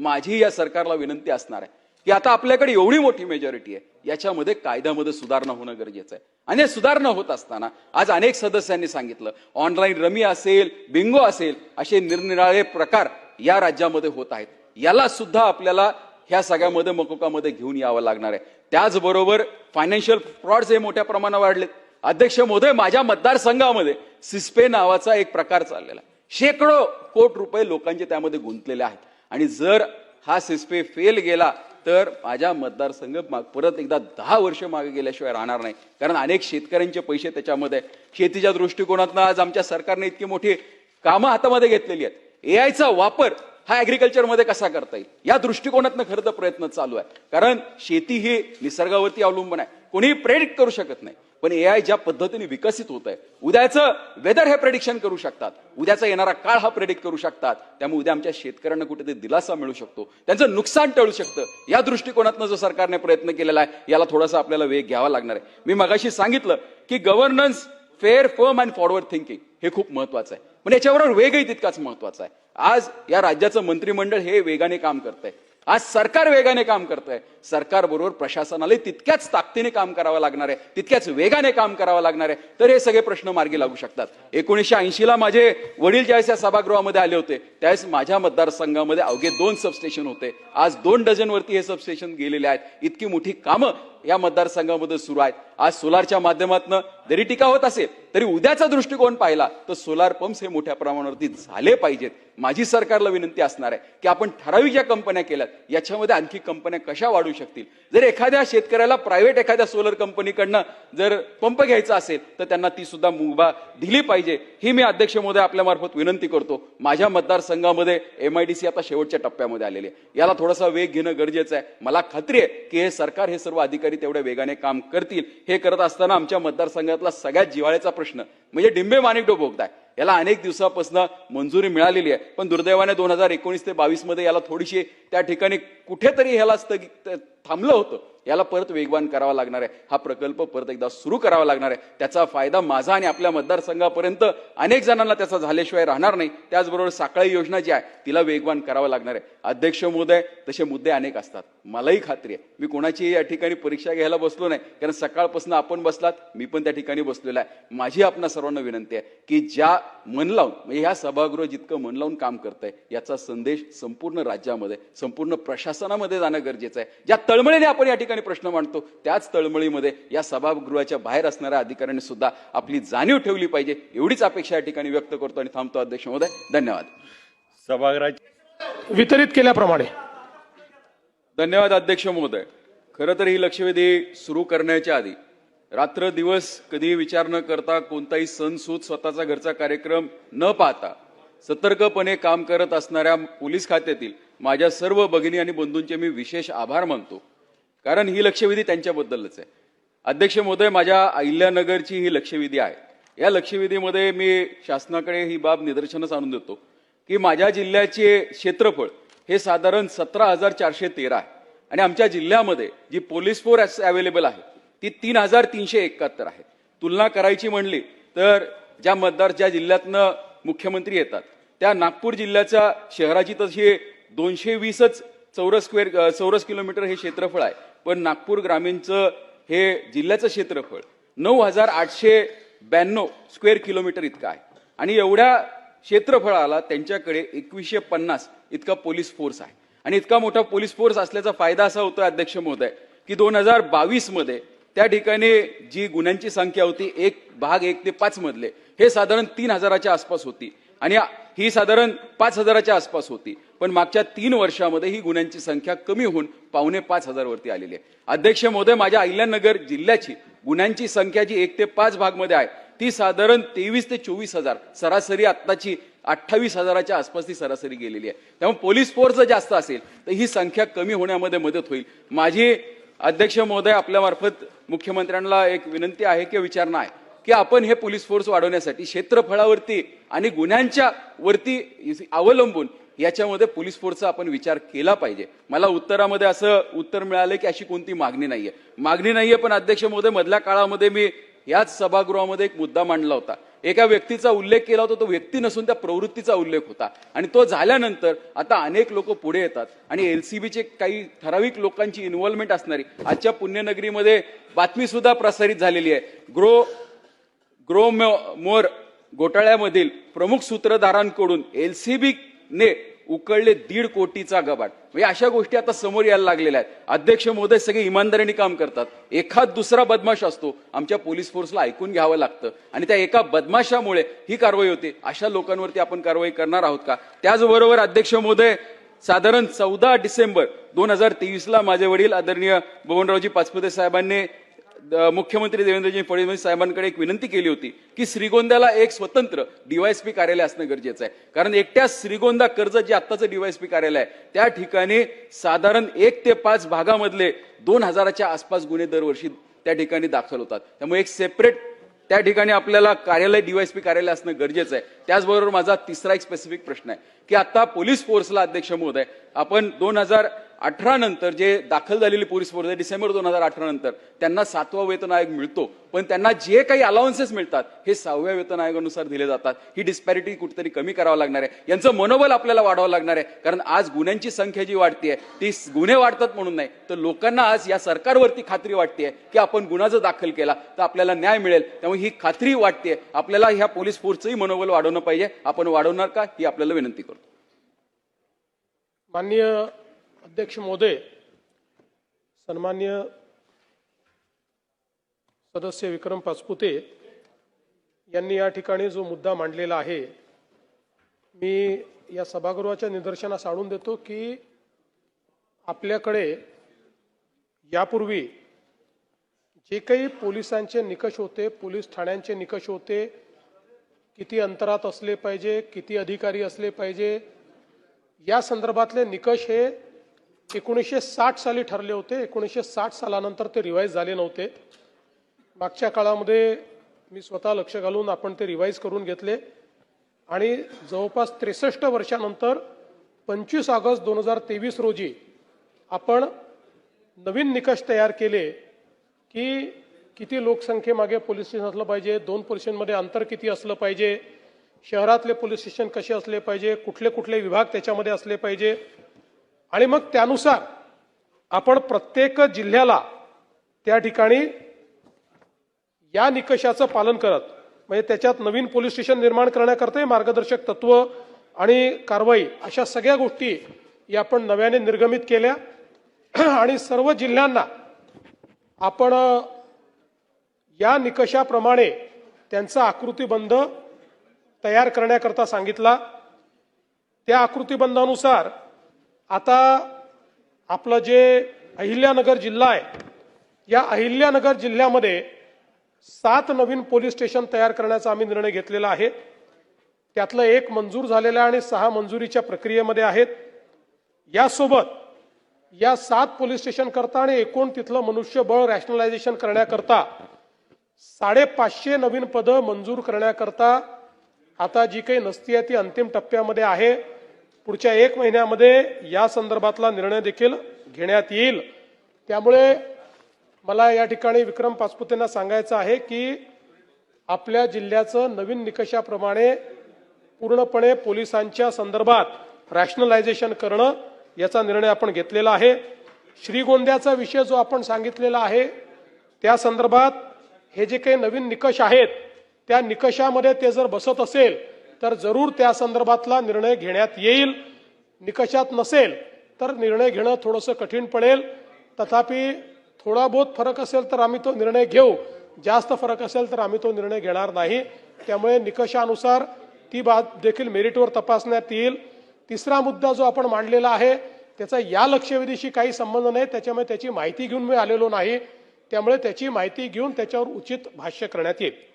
माझी या सरकारला विनंती असणार आहे की आता आपल्याकडे एवढी मोठी मेजॉरिटी आहे याच्यामध्ये कायद्यामध्ये सुधारणा होणं गरजेचं आहे. आणि सुधारणा होत असताना आज अनेक सदस्यांनी सांगितलं ऑनलाईन रमी असेल बिंगो असेल असे निरनिराळे प्रकार या राज्यामध्ये होत आहेत. याला सुद्धा आपल्याला ह्या सगळ्यामध्ये मकोकामध्ये घेऊन यावं लागणार आहे. त्याचबरोबर फायनान्शियल फ्रॉड्स हे मोठ्या प्रमाणात वाढलेत. अध्यक्ष महोदय माझ्या मतदारसंघामध्ये सिस्पे नावाचा एक प्रकार चाललेला शेकडो कोट रुपये लोकांचे त्यामध्ये गुंतलेले आहेत. आणि जर हा सिस्पे फेल गेला तर माझ्या मतदारसंघ मा- परत एकदा दहा वर्ष मागे गेल्याशिवाय राहणार नाही. कारण अनेक शेतकऱ्यांचे पैसे त्याच्यामध्ये शेतीच्या दृष्टिकोनातनं आज आमच्या सरकारने इतकी मोठी कामं हातामध्ये घेतलेली आहेत. एआयचा वापर हा ऍग्रिकल्चरमध्ये कसा करता येईल? या दृष्टिकोनातनं खरं तर प्रयत्न चालू आहे. कारण शेती ही निसर्गावरती अवलंबून आहे. कोणीही प्रेडिक्ट करू शकत नाही. पण ए आय ज्या पद्धतीने विकसित होत आहे उद्याचं वेदर हे प्रेडिक्शन करू शकतात. उद्याचा येणारा काळ हा प्रेडिक्ट करू शकतात. त्यामुळे उद्या आमच्या शेतकऱ्यांना कुठेतरी दिलासा मिळू शकतो. त्यांचं नुकसान टळू शकतं. या दृष्टिकोनातनं जो सरकारने प्रयत्न केलेला आहे याला थोडासा आपल्याला वेग घ्यावा लागणार आहे. मी मगाशी सांगितलं की governance fair firm and forward thinking हे खूप महत्वाचं आहे. पण याच्याबरोबर वेगही तितकाच महत्त्वाचा आहे. आज या राज्याचं मंत्रिमंडळ हे वेगाने काम करत आहे आज सरकार वेगाने काम करत आहे सरकार बरोबर प्रशासनाला तितक्याच ताकदीने काम करावं लागणार आहे तितक्याच वेगाने काम करावं लागणार आहे. तर हे सगळे प्रश्न मार्गी लागू शकतात. एकोणीसशे ऐंशीला माझे वडील ज्यावेळेस या सभागृहामध्ये आले होते त्यावेळेस माझ्या मतदारसंघामध्ये अवघे दोन सबस्टेशन होते. आज दोन डझनवरती हे सबस्टेशन गेलेले आहेत. इतकी मोठी कामं या मतदारसंघामध्ये सुरू आहेत. आज सोलारच्या माध्यमातून जरी टीका होत असेल तरी उद्याचा दृष्टिकोन पाहिला तर सोलार पंप्स हे मोठ्या प्रमाणावरती झाले पाहिजेत. माझी सरकारला विनंती असणार आहे की आपण ठराविक ज्या कंपन्या केल्यात याच्यामध्ये आणखी कंपन्या कशा वाढू शकतील? जर एखाद्या शेतकऱ्याला प्रायव्हेट एखाद्या सोलर कंपनीकडनं जर पंप घ्यायचा असेल तर त्यांना ती सुद्धा मुभा दिली पाहिजे. ही मी अध्यक्ष महोदय आपल्या मार्फत विनंती करतो. माझ्या मतदारसंघामध्ये एम आयडीसी आता शेवटच्या टप्प्यामध्ये आलेली आहे. याला थोडासा वेग घेणं गरजेचं आहे. मला खात्री आहे की हे सरकार हे सर्व अधिकारी तेवढ्या वेगाने काम करतील हे करत असताना आमच्या मतदारसंघातला सगळ्यात जिवाळ्याचा प्रश्न म्हणजे डिंबे माणिकडो भोगताय याला अनेक दिवसापासून मंजुरी मिळालेली आहे. पण दुर्दैवाने दोन हजार एकोणीस ते बावीसमध्ये याला थोडीशी त्या ठिकाणी कुठेतरी ह्याला स्थगित थांबलं होतं. याला परत वेगवान करावा लागणार आहे. हा प्रकल्प परत एकदा सुरू करावा लागणार आहे. त्याचा फायदा माझा आणि आपल्या मतदारसंघापर्यंत अनेक जणांना त्याचा झाल्याशिवाय राहणार नाही. त्याचबरोबर साखळी योजना जी आहे तिला वेगवान करावं लागणार आहे. अध्यक्ष महोदय तसे मुद्दे अनेक असतात. मलाही खात्री आहे. मी कोणाची या ठिकाणी परीक्षा घ्यायला बसलो नाही. कारण सकाळपासून आपण बसलात मी पण त्या ठिकाणी बसलेलो आहे. माझी आपणा सर्वांना विनंती आहे की ज्या मन लावून म्हणजे ह्या सभागृह जितकं मन लावून काम करतंय याचा संदेश संपूर्ण राज्यामध्ये संपूर्ण प्रशासन प्रशासनामध्ये जाणं गरजेचं आहे. ज्या तळमळीने आपण या ठिकाणी प्रश्न मांडतो त्याच तळमळीमध्ये या सभागृहाच्या बाहेर असणाऱ्या अधिकाऱ्यांनी सुद्धा आपली जाणीव ठेवली पाहिजे. एवढीच अपेक्षा या ठिकाणी व्यक्त करतो आणि थांबतो अध्यक्ष महोदय. धन्यवाद. सभागृहाची वितरित केल्याप्रमाणे. धन्यवाद अध्यक्ष महोदय. खरं तर ही लक्षवेधी सुरू करण्याच्या आधी रात्र दिवस कधीही विचार न करता कोणताही सण सूद स्वतःचा घरचा कार्यक्रम न पाहता सतर्कपणे काम करत असणाऱ्या पोलीस खात्यातील माझ्या सर्व भगिनी आणि बंधूंचे मी विशेष आभार मानतो. कारण ही लक्षवेधी त्यांच्याबद्दलच आहे. अध्यक्ष महोदय माझ्या अहिल्यानगरची ही लक्षवेधी आहे. या लक्षवेधीमध्ये मी शासनाकडे ही बाब निदर्शनास आणून देतो की माझ्या जिल्ह्याचे क्षेत्रफळ हे साधारण सतरा हजार चारशे तेरा आहे. आणि आमच्या जिल्ह्यामध्ये जी पोलीस फोर्स अवेलेबल आहे ती तीन हजार तीनशे एकाहत्तर आहे. तुलना करायची म्हणली तर ज्या मतदार ज्या जिल्ह्यातनं मुख्यमंत्री येतात. त्या नागपूर जिल्ह्याच्या शहराची तशी दोनशे वीसच चौरस स्क्वेअर चौरस किलोमीटर हे क्षेत्रफळ आहे. पण नागपूर ग्रामीणचं हे जिल्ह्याचं क्षेत्रफळ नऊ हजार आठशे ब्याण्णव स्क्वेअर किलोमीटर इतकं आहे. आणि एवढ्या क्षेत्रफळाला त्यांच्याकडे एकवीसशे पन्नास इतका पोलीस फोर्स आहे. आणि इतका मोठा पोलीस फोर्स असल्याचा फायदा असा होतो अध्यक्ष महोदय की दोन हजार बावीसमध्ये त्या ठिकाणी जी गुन्ह्यांची संख्या होती एक भाग एक ते पाच मधले हे साधारण तीन हजाराच्या आसपास होती. आणि ही साधारण पाच हजाराच्या आसपास होती. पण मागच्या तीन वर्षामध्ये ही गुन्ह्यांची संख्या कमी होऊन पावणे पाच हजारवरती आलेली आहे. अध्यक्ष महोदय माझ्या अहिल्यानगर जिल्ह्याची गुन्ह्यांची संख्या जी एक ते पाच भागमध्ये आहे ती साधारण तेवीस ते चोवीस हजार सरासरी आत्ताची अठ्ठावीस हजाराच्या आसपास ती सरासरी गेलेली आहे. त्यामुळे पोलीस फोर्स जर जास्त असेल तर ही संख्या कमी होण्यामध्ये मदत होईल. माझी अध्यक्ष महोदय आपल्यामार्फत मुख्यमंत्र्यांना एक विनंती आहे किंवा विचारणा आहे की आपण हे पोलीस फोर्स वाढवण्यासाठी क्षेत्रफळावरती आणि गुन्ह्यांच्या वरती अवलंबून याच्यामध्ये पोलीस फोर्सचा आपण विचार केला पाहिजे. मला उत्तरामध्ये असं उत्तर मिळालं की अशी कोणती मागणी नाहीये. मागणी नाहीये पण अध्यक्ष महोदय मधल्या काळामध्ये मी याच सभागृहामध्ये एक मुद्दा मांडला होता. एका व्यक्तीचा उल्लेख केला होता तो व्यक्ती नसून त्या प्रवृत्तीचा उल्लेख होता. आणि तो झाल्यानंतर आता अनेक लोक पुढे येतात. आणि एल सी बीचे काही ठराविक लोकांची इन्व्हॉल्वमेंट असणारी आजच्या पुण्यनगरीमध्ये बातमीसुद्धा प्रसारित झालेली आहे. ग्रो ग्रो मोर घोटाळ्यामधील प्रमुख सूत्रधारांकडून एल सी बीने उकळले दीड कोटीचा गबाट. म्हणजे अशा गोष्टी आता समोर यायला लागलेल्या आहेत. अध्यक्ष महोदय सगळे इमानदारीने काम करतात. एखाद दुसरा बदमाश असतो आमच्या पोलीस फोर्सला ऐकून घ्यावं लागतं. आणि त्या एका बदमाशामुळे ही कारवाई होते. अशा लोकांवरती आपण कारवाई करणार आहोत का? त्याचबरोबर अध्यक्ष महोदय साधारण चौदा डिसेंबर दोन हजार तेवीसला माझे वडील आदरणीय बबनरावजी पाचपुते साहेबांनी मुख्यमंत्री देवेंद्रजी फडणवीस साहेबांकडे एक विनंती केली होती की श्रीगोंद्याला एक स्वतंत्र डीवायएसपी कार्यालय असणं गरजेचं आहे. कारण एकट्या श्रीगोंदा कर्ज जे आत्ताचं डीवायएसपी कार्यालय आहे त्या ठिकाणी साधारण एक ते पाच भागामधले दोन हजाराच्या आसपास गुन्हे दरवर्षी त्या ठिकाणी दाखल होतात. त्यामुळे एक सेपरेट त्या ठिकाणी आपल्याला कार्यालय डीवायएसपी कार्यालय असणं गरजेचं आहे. त्याचबरोबर माझा तिसरा एक स्पेसिफिक प्रश्न आहे की आता पोलीस फोर्सला अध्यक्ष महोदय आपण दोन हजार अठरा नंतर जे दाखल झालेली पोलीस फोर्स आहे डिसेंबर दोन हजार अठरा नंतर त्यांना सातवा वेतन आयोग मिळतो. पण त्यांना जे काही अलाउन्सेस मिळतात हे सहाव्या वेतन आयोगानुसार दिले जातात. ही डिस्पॅरिटी कुठेतरी कमी करावं लागणार आहे. यांचं मनोबल आपल्याला वाढवावं लागणार आहे. कारण आज गुन्ह्यांची संख्या जी वाढतीये ती गुन्हे वाढतात म्हणून नाही तर लोकांना आज या सरकारवरती खात्री वाटतेय की आपण गुन्हा जर दाखल केला तर आपल्याला न्याय मिळेल. त्यामुळे ही खात्री वाटते आपल्याला ह्या पोलीस फोर्सचंही मनोबल वाढवणं पाहिजे. आपण वाढवणार का ही आपल्याला विनंती करतो. माननीय अध्यक्ष महोदय सन्मान्य सदस्य विक्रम पाचपुते यांनी या ठिकाणी जो मुद्दा मांडलेला आहे मी या सभागृहाच्या निदर्शनास आणून देतो की आपल्याकडे यापूर्वी जे काही पोलिसांचे निकष होते पोलीस ठाण्यांचे निकष होते किती अंतरात असले पाहिजे किती अधिकारी असले पाहिजे या संदर्भातले निकष हे एकोणीसशे साठ साली ठरले होते. एकोणीसशे साठ सालानंतर ते रिवाईज झाले नव्हते. मागच्या काळामध्ये मी स्वतः लक्ष घालून आपण ते रिवाईज करून घेतले. आणि जवळपास त्रेसष्ट वर्षानंतर पंचवीस ऑगस्ट दोन हजार तेवीस रोजी आपण नवीन निकष तयार केले की किती लोकसंख्येमागे पोलीस स्टेशन असलं पाहिजे दोन पोलीस स्टेशनमध्ये अंतर किती असलं पाहिजे शहरातले पोलीस स्टेशन कसे असले पाहिजे कुठले कुठले विभाग त्याच्यामध्ये असले पाहिजे आणि मग त्यानुसार आपण प्रत्येक जिल्ह्याला त्या ठिकाणी या निकषाचं पालन करत म्हणजे त्याच्यात नवीन पोलीस स्टेशन निर्माण करण्याकरताही मार्गदर्शक तत्व आणि कारवाई अशा सगळ्या गोष्टी या आपण नव्याने निर्गमित केल्या. आणि सर्व जिल्ह्यांना आपण या निकषाप्रमाणे त्यांचा आकृतीबंध तयार करण्याकरता सांगितला. त्या आकृतीबंधानुसार आता आपलं जे अहिल्यानगर जिल्हा आहे या अहिल्यानगर जिल्ह्यामध्ये सात नवीन पोलीस स्टेशन तयार करण्याचा आम्ही निर्णय घेतलेला आहे. त्यातलं एक मंजूर झालेलं आहे आणि सहा मंजुरीच्या प्रक्रियेमध्ये आहेत. यासोबत या सात पोलीस स्टेशन करता आणि एकूण तिथलं मनुष्यबळ रॅशनलायझेशन करण्याकरता साडेपाचशे नवीन पदं मंजूर करण्याकरता आता जी काही नसती आहे ती अंतिम टप्प्यामध्ये आहे. पुढच्या एक महिन्यामध्ये या संदर्भातला निर्णय देखील घेण्यात येईल. त्यामुळे मला या ठिकाणी विक्रम पासपुतेंना सांगायचं आहे की आपल्या जिल्ह्याचं नवीन निकषाप्रमाणे पूर्णपणे पोलिसांच्या संदर्भात रॅशनलायझेशन करणं याचा निर्णय आपण घेतलेला आहे. श्रीगोंद्याचा विषय जो आपण सांगितलेला आहे त्या संदर्भात हे जे काही नवीन निकष आहेत त्या निकषामध्ये ते जर बसत असेल तर जरूर त्या संदर्भातला निर्णय घेण्यात येईल. निकषात नसेल तर निर्णय घेणं थोडंसं कठीण पडेल. तथापि थोडा बहुत फरक असेल तर आम्ही तो निर्णय घेऊ. जास्त फरक असेल तर आम्ही तो निर्णय घेणार नाही. त्यामुळे निकषानुसार ती बाब देखील मेरिटवर तपासण्यात येईल. तिसरा मुद्दा जो आपण मांडलेला आहे त्याचा या लक्षवेधीशी काही संबंध नाही त्याच्यामुळे त्याची माहिती घेऊन मी आलेलो नाही. त्यामुळे त्याची माहिती घेऊन त्याच्यावर उचित भाष्य करण्यात येईल.